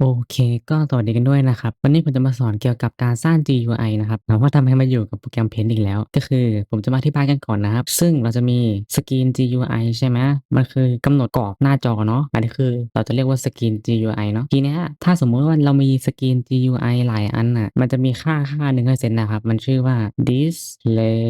โอเค ก็สวัสดีกันด้วยนะครับ วันนี้ผมจะมาสอนเกี่ยวกับการสร้าง GUI นะครับถามว่าทำไมมาอยู่กับโปรแกรม Paint อีกแล้ว ก็คือผมจะมาอธิบายกันก่อนนะครับ ซึ่งเราจะมีสกรีน GUI ใช่ไหมมันคือกำหนดกรอบหน้าจอเนาะอันนี้คือเราจะเรียกว่าสกรีน GUI เนาะทีนี้ถ้าสมมุติว่าเรามีสกรีน GUI หลายอันน่ะมันจะมีค่าค่าหนึ่งเซ็นนะครับ มันชื่อว่า display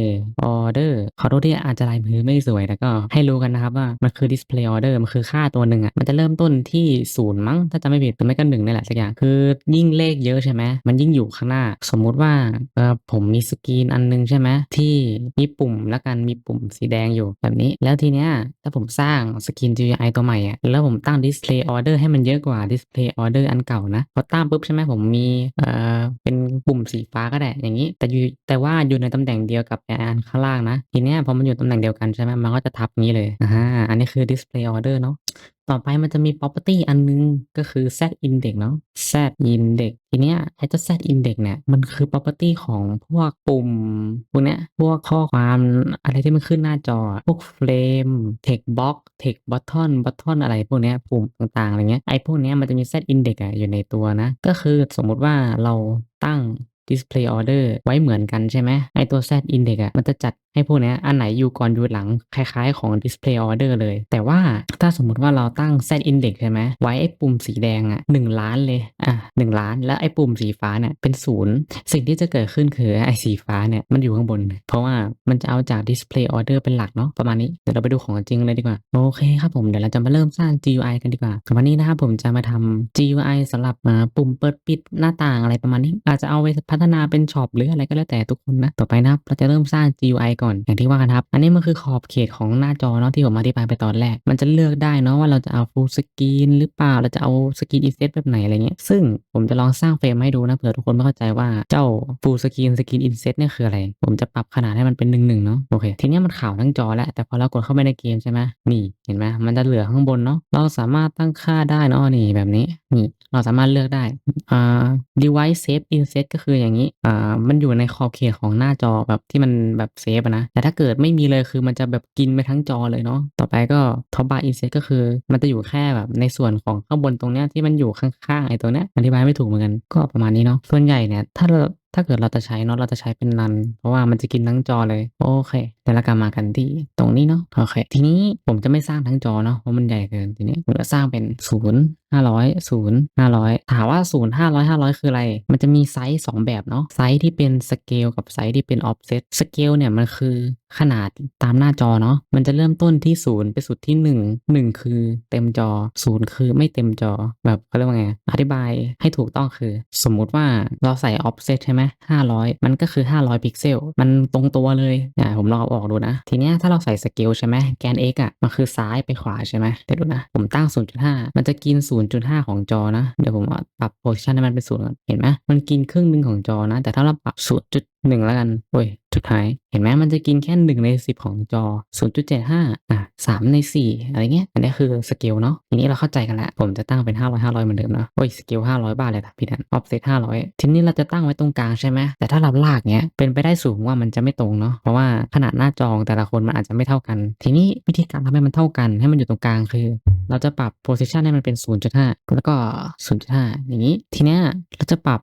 order ขอโทษที่อาจจะลายมือไม่สวยแต่ก็ให้รู้กันนะครับว่ามันคือ display order มันคือค่าตัวหนึ่งอะมันจะเริ่มต้นที่ศูนย์มั้งถ้าจำไม่ผิดหรือไม่ก็หนึ่งนี่แหละสักอย่างคือยิ่งเลขเยอะใช่ไหมมันยิ่งอยู่ข้างหน้า สมมุติว่าเออผมมีสกรีนอันนึงใช่ไหมที่มีปุ่มแล้วกันมีปุ่มสีแดงอยู่แบบนี้ แล้วทีเนี้ยถ้าผมสร้างสกรีน GUI ตัวใหม่อะแล้วผมตั้ง display order ให้มันเยอะกว่า display order อันเก่านะพอตั้งปุ๊บใช่ไหมผมมีเอ่อเป็นปุ่มสีฟ้าก็ได้อย่างนี้แต่อยู่แต่ว่าอยู่ในตำแหน่งเดียวกับอันข้างล่างนะ ทีเนี้ยพอมันอยู่ตำแหน่งเดียวกันใช่ไหมมันก็จะทับงี้เลยอ่าอันนี้คือ display order เนาะ ต่อไปมันจะมี property อันนึงก็คือ z index เนาะ z index ทีเนี้ยไอ้เจ้า z index เนี่ยมันคือ property ของพวกปุ่มพวกเนี้ยพวกข้อความอะไรที่มันขึ้นหน้าจอ พวก frame text box text button button อะไรพวกเนี้ยปุ่มต่างๆอะไรเงี้ยไอ้พวกเนี้ยมันจะมี z index อะอยู่ในตัวนะ ก็คือสมมุติว่าเราตั้ง display order ไว้เหมือนกันใช่ไหมไอตัว z index อะมันจะจัด ให้พวกนี้อันไหนอยู่ก่อนอยู่หลังคล้ายๆของ display order เลย แต่ว่าถ้าสมมุติว่าเราตั้ง z index ใช่ไหมไว้ไอ้ปุ่มสีแดงอะหนึ่งล้านเลยอะหนึ่งล้าน แล้วไอ้ปุ่มสีฟ้าเนี่ยเป็นศูนย์สิ่งที่จะเกิดขึ้นคือไอ้สีฟ้าเนี่ยมันอยู่ข้างบน เพราะว่ามันจะเอาจาก display order เป็นหลักเนาะประมาณนี้เดี๋ยวเราไปดูของจริงเลยดีกว่า โอเคครับผมเดี๋ยวเราจะมาเริ่มสร้าง GUI กันดีกว่าวันนี้นะครับผมจะมาทำ GUI สำหรับมาปุ่มเปิดปิดหน้าต่างอะไรประมาณนี้ อาจจะเอาไปพัฒนาเป็นช็อปหรืออะไรก็แล้วแต่ทุกคนนะต่อไปนะครับเราจะเริ่มสร้าง GUI ก่อนอย่างที่ว่ากันครับ อันนี้มันคือขอบเขตของหน้าจอเนาะที่ผมอธิบายไปตอนแรก มันจะเลือกได้เนาะว่าเราจะเอา full screen หรือเปล่า เราจะเอา screen inset แบบไหนอะไรเงี้ย ซึ่งผมจะลองสร้างเฟรมให้ดูนะเผื่อทุกคนไม่เข้าใจว่าเจ้า full screen screen inset เนี่ยคืออะไร ผมจะปรับขนาดให้มันเป็นหนึ่งหนึ่งเนาะ โอเค ทีนี้มันขาวทั้งจอแล้ว แต่พอเรากดเข้าไปในเกมใช่ไหมนี่ เห็นไหมมันจะเหลือข้างบนเนาะเราสามารถตั้งค่าได้เนาะนี่แบบนี้นี่เราสามารถเลือกได้อ่า device save inset ก็คืออย่างนี้อ่ามันอยู่ในขอบเขตของหน้าจอแบบที่มันแบบเซฟนะแต่ถ้าเกิดไม่มีเลยคือมันจะแบบกินไปทั้งจอเลยเนาะต่อไปก็ top bar inset ก็คือ มันจะอยู่แค่แบบในส่วนของข้างบนตรงเนี้ยที่มันอยู่ข้างๆไอ้ตัวเนี้ยอธิบายไม่ถูกเหมือนกันก็ประมาณนี้เนาะส่วนใหญ่เนี่ยถ้าเราถ้าเกิดเราจะใช้เนาะเราจะใช้เป็นนัน เพราะว่ามันจะกินทั้งจอเลย โอเคเดี๋ยวเรากลับมากันที่ตรงนี้เนาะโอเค ทีนี้ผมจะไม่สร้างทั้งจอเนาะเพราะมันใหญ่เกินทีนี้ผมจะสร้างเป็นศูนย์ห้าร้อยศูนย์ห้าร้อยถามว่าศูนย์ห้าร้อยห้าร้อยคืออะไร มันจะมีไซส์สองแบบเนาะไซส์ที่เป็นสเกลกับไซส์ที่เป็นออฟเซตสเกลเนี่ยมันคือขนาดตามหน้าจอเนาะมันจะเริ่มต้นที่ศูนย์ไปสุดที่หนึ่งหนึ่งคือเต็มจอศูนย์คือไม่เต็มจอแบบเขาเรียกว่าไงอธิบายให้ถูกต้องคือ สมมุติว่าเราใส่ออฟเซตใช่ไหมห้าร้อยมันก็คือห้าร้อยพิกเซล มันตรงตัวเลยอ่าผมลองเอาออกดูนะ ทีเนี้ยถ้าเราใส่สเกลใช่ไหมแกน x อะมันคือซ้ายไปขวาใช่ไหมเดี๋ยวดูนะ ผมตั้ง 0.5 มันจะกิน 0.5 ของจอนะ เดี๋ยวผมปรับโพซิชันให้มันเป็นศูนย์ก่อนเห็นไหมมันกินครึ่งหนึ่งของจอนะ แต่ถ้าเราปรับ 0.1แล้วกันโอ้ยจุดหายเห็นไหมมันจะกินแค่1ใน10ของจอ 0.75 อะ3ใน4อะไรเงี้ย อันนี้คือสเกลเนาะทีนี้เราเข้าใจกันแล้วผมจะตั้งเป็น 500 500เหมือนเดิมนะโอ้ยสเกล500 บาทเลยนะพี่ดันออฟเซต500 ทีนี้เราจะตั้งไว้ตรงกลางใช่ไหมแต่ถ้าเราลากเนี้ยเป็นไปได้สูงว่ามันจะไม่ตรงเนาะเพราะว่าขนาดหน้าจองแต่ละคนมันอาจจะไม่เท่ากัน ทีนี้วิธีการทำให้มันเท่ากันให้มันอยู่ตรงกลางคือ เราจะปรับ position ให้มันเป็น 0.5 แล้วก็ 0.5 อย่างนี้ ทีเนี้ยเราจะปรับ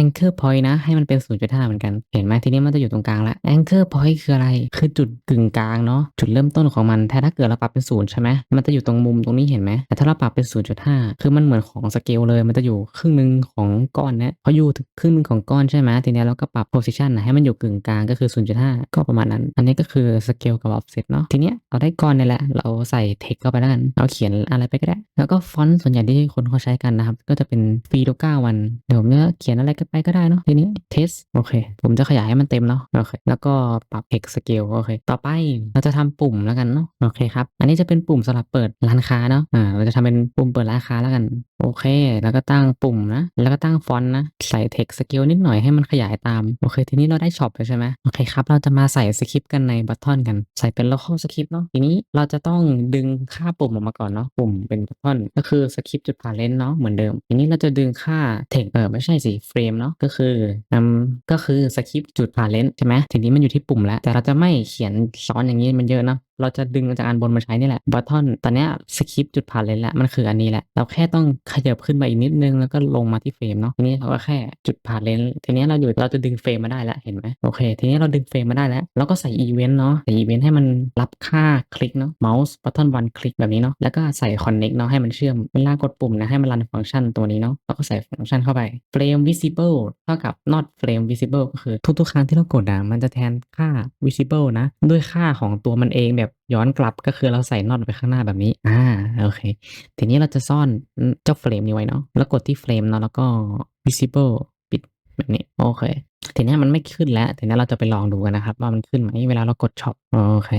anchor point นะ ให้มันเป็น 0.5 เหมือนกันเห็นไหมทีนี้มันจะอยู่ตรงกลางแล้ว anchor point คืออะไร คือจุดกึ่งกลางเนาะจุดเริ่มต้นของมันแต่ถ้าเกิดเราปรับเป็น0ใช่ไหมมันจะอยู่ตรงมุมตรงนี้เห็นไหมแต่ถ้าเราปรับเป็น 0.5 คือมันเหมือนของสเกลเลย มันจะอยู่ครึ่งหนึ่งของก้อนเนี้ยพออยู่ครึ่งหนึ่งของก้อนใช่ไหมทีนี้เราก็ปรับ position นะให้มันอยู่กึ่งกลางก็คือ 0.5 ก็ประมาณนั้น อันนี้ก็คือสเกลกับ offset เนาะทีนี้เราได้ก้อนนี่แหละ เราใส่ text เข้าไปแล้วกันเราเขียนอะไรไปก็ได้ แล้วก็ฟอนต์ส่วนใหญ่ที่คนเขาใช้กันนะครับ ก็จะเป็นฟรีโลก้าวันเดี๋ยวผมจะเขียนอะไรก็ไปก็ได้เนาะทีนี้ test โอเค ผมจะขยายให้มันเต็มเนาะโอเคแล้วก็ปรับ text scale โอเคต่อไปเราจะทำปุ่มแล้วกันเนาะโอเคครับอันนี้จะเป็นปุ่มสำหรับเปิดร้านค้าเนาะอ่าเราจะทำเป็นปุ่มเปิดร้านค้าแล้วกัน โอเค แล้วก็ตั้งปุ่มนะ แล้วก็ตั้งฟอนต์นะ ใส่ text scale นิดหน่อยให้มันขยายตาม โอเค ทีนี้เราได้ช็อปแล้วใช่ไหมโอเคครับ เราจะมาใส่สคริปต์กันในบัตทอนกัน ใส่เป็น local script เนาะทีนี้เราจะต้องดึงค่าปุ่มออกมาก่อนเนาะปุ่มเป็นบัตทอนก็คือสคริปต์จุด parent เนาะเหมือนเดิม ทีนี้เราจะดึงค่า text เออไม่ใช่สิ frame เนาะก็คืออืมก็คือสคริปิปจุดผ่านเลนใช่ไหมทีนี้มันอยู่ที่ปุ่มแล้ว แต่เราจะไม่เขียนซ้อนอย่างนี้มันเยอะเนาะ เราจะดึงจากอันบนมาใช้นี่แหละ button ตอนนี้สคริปต์จุดผ่านเลนแล้วมันคืออันนี้แหละ เราแค่ต้องขยับขึ้นมาอีกนิดนึงแล้วก็ลงมาที่เฟรมเนาะทีนี้เราก็แค่จุดผ่านเลนทีนี้เราอยู่เราจะดึงเฟรมมาได้แล้วเห็นไหมโอเค ทีนี้เราดึงเฟรมมาได้แล้วเราก็ใส่อีเวนต์เนาะใส่อีเวนต์ให้มันรับค่าคลิกเนาะ mouse button one คลิกแบบนี้เนาะแล้วก็ใส่ connect เนาะให้มันเชื่อมเวลากดปุ่มนะให้มันรันฟังก์ชันตัวนี้เนาะเราก็ใส่ฟังก์ชันเข้าไป frame visible เท่ากับ not frame visible ก็คือทุกๆครั้งที่เรากดอะมันจะแทนค่า visible นะด้วยค่าของตัวมันเองแบบย้อนกลับก็คือเราใส่น็อตไปข้างหน้าแบบนี้ อ่า โอเค ทีนี้เราจะซ่อนเจ้าเฟรมนี้ไว้เนาะ แล้วกดที่เฟรมเนาะ แล้วก็ visible ปิดแบบนี้ โอเค ทีนี้มันไม่ขึ้นแล้ว ทีนี้เราจะไปลองดูกันนะครับ ว่ามันขึ้นไหม เวลาเรากดช็อป โอเค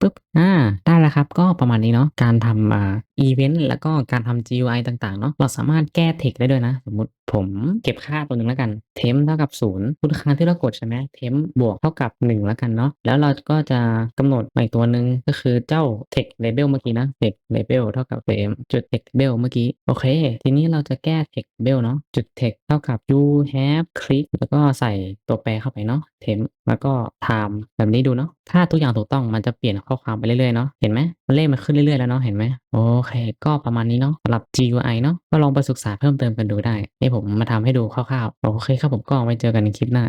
ปึ๊บอ่าได้แล้วครับก็ประมาณนี้เนาะการทำอ่าอีเวนต์แล้วก็การทำ GUI ต่างๆเนาะเราสามารถแก้เทคได้ด้วยนะ สมมติผมเก็บค่าตัวหนึ่งแล้วกันเทมเท่ากับ0ทุกครั้งที่เรากดใช่ไหมเทมบวกเท่ากับ 1 แล้วกันเนาะแล้วเราก็จะกำหนดมาอีกตัวหนึ่งก็คือเจ้า text label เมื่อกี้นะ text label เท่ากับ frame จุด text label เมื่อกี้โอเค ทีนี้เราจะแก้ text label เนาะจุด text เท่ากับ you have click แล้วก็ใส่ตัวแปรเข้าไปเนาะ temp แล้วก็ time แบบนี้ดูเนาะ ถ้าทุกอย่างถูกต้องมันจะเปลี่ยนข้อความไปเรื่อยๆเนาะเห็นไหมมันเลขมันขึ้นเรื่อยๆแล้วเนาะเห็นไหมโอเค ก็ประมาณนี้เนาะสำหรับ GUI เนาะก็ลองไปศึกษาเพิ่มเติมกันดูได้นี่ผมมาทำให้ดูคร่าวๆโอเคครับผมก็ไว้เจอกันในคลิปหน้า